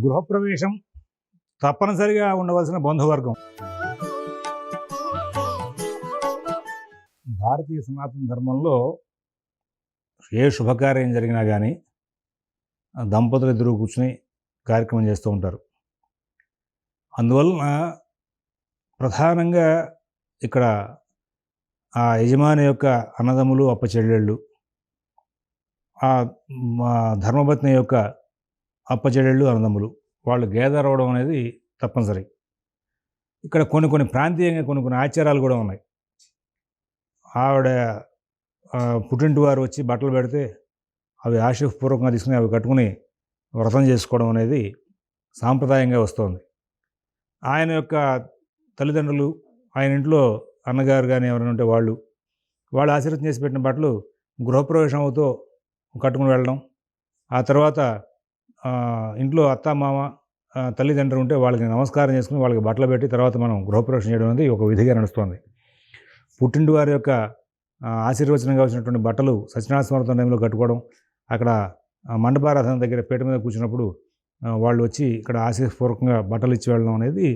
గృహప్రవేశం తప్పనిసరిగా ఉండవలసిన బంధువర్గం. భారతీయ సనాతన ధర్మంలో ఏ శుభకార్యం జరిగినా కానీ దంపతులు ఇద్దరు కూర్చుని కార్యక్రమం చేస్తూ ఉంటారు. అందువలన ప్రధానంగా ఇక్కడ ఆ యజమాని యొక్క అన్నదమ్ములు అప్పచెల్లెళ్ళు ఆ మా ధర్మపత్ని యొక్క అప్పచెడళ్ళు అన్నదమ్ములు. వాళ్ళు గేదర్ అవడం అనేది తప్పనిసరి. ఇక్కడ కొన్ని కొన్ని ప్రాంతీయంగా కొన్ని కొన్ని ఆచారాలు కూడా ఉన్నాయి. ఆవిడ పుట్టింటి వారు వచ్చి బట్టలు పెడితే అవి ఆశీర్వపూర్వకంగా తీసుకుని అవి కట్టుకుని వ్రతం చేసుకోవడం అనేది సాంప్రదాయంగా వస్తుంది. ఆయన యొక్క తల్లిదండ్రులు ఆయన ఇంట్లో అన్నగారు కానీ ఎవరైనా ఉంటే వాళ్ళు వాళ్ళు ఆశీర్వదం చేసి పెట్టిన బట్టలు గృహప్రవేశం అవుతూ కట్టుకుని వెళ్ళడం ఆ తర్వాత ఇంట్లో అత్త మామ తల్లిదండ్రులు ఉంటే వాళ్ళకి నమస్కారం చేసుకుని వాళ్ళకి బట్టలు పెట్టి తర్వాత మనం గృహప్రవేశం చేయడం అనేది ఒక విధిగా నడుస్తుంది. పుట్టింటి వారి యొక్క ఆశీర్వచనంగా వచ్చినటువంటి బట్టలు సత్యనారాయణ స్మరణ టైంలో కట్టుకోవడం అక్కడ మండపారాధన దగ్గర పీట మీద కూర్చున్నప్పుడు వాళ్ళు వచ్చి ఇక్కడ ఆశీర్పూర్వకంగా బట్టలు ఇచ్చి వెళ్ళడం అనేది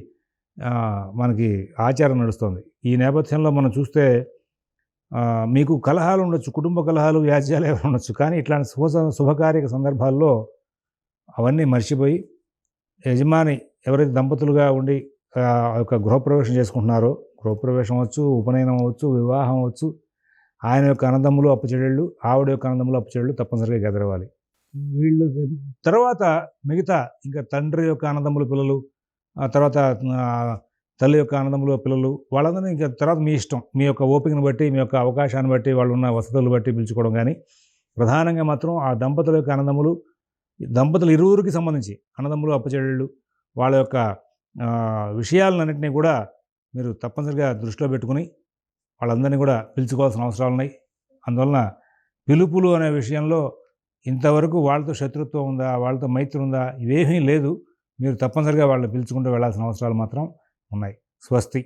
మనకి ఆచారం నడుస్తుంది. ఈ నేపథ్యంలో మనం చూస్తే మీకు కలహాలు ఉండొచ్చు కుటుంబ కలహాలు వ్యాజ్యాలు ఏమైనా ఉండొచ్చు కానీ ఇట్లాంటి శుభ శుభకార్యక సందర్భాల్లో అవన్నీ మర్చిపోయి యజమాని ఎవరైతే దంపతులుగా ఉండి ఆ యొక్క గృహప్రవేశం చేసుకుంటున్నారో గృహప్రవేశం అవ్వచ్చు ఉపనయనం అవ్వచ్చు వివాహం అవ్వచ్చు ఆయన యొక్క అన్నదమ్ములు అప్పచెడళ్ళు ఆవిడ యొక్క అన్నదమ్ములు అప్పచెడళ్ళు తప్పనిసరిగా గెదరవాలి వీళ్ళు తర్వాత మిగతా ఇంకా తండ్రి యొక్క అన్నదమ్ముల పిల్లలు ఆ తర్వాత తల్లి యొక్క అన్నదమ్ముల పిల్లలు వాళ్ళందరినీ ఇంకా తర్వాత మీ ఇష్టం. మీ యొక్క ఓపికను బట్టి మీ యొక్క అవకాశాన్ని బట్టి వాళ్ళు ఉన్న వసతులు బట్టి పిలుచుకోవడం కానీ ప్రధానంగా మాత్రం ఆ దంపతుల యొక్క అన్నదమ్ములు దంపతులు ఇరువురికి సంబంధించి అన్నదమ్ములు అప్పచెళ్ళు వాళ్ళ యొక్క విషయాలన్నింటినీ కూడా మీరు తప్పనిసరిగా దృష్టిలో పెట్టుకుని వాళ్ళందరినీ కూడా పిలుచుకోవాల్సిన అవసరాలు ఉన్నాయి. అందువలన పిలుపులు అనే విషయంలో ఇంతవరకు వాళ్ళతో శత్రుత్వం ఉందా వాళ్ళతో మైత్రి ఉందా ఇవేమీ లేదు. మీరు తప్పనిసరిగా వాళ్ళని పిలుచుకుంటూ వెళ్ళాల్సిన అవసరాలు మాత్రం ఉన్నాయి. స్వస్తి.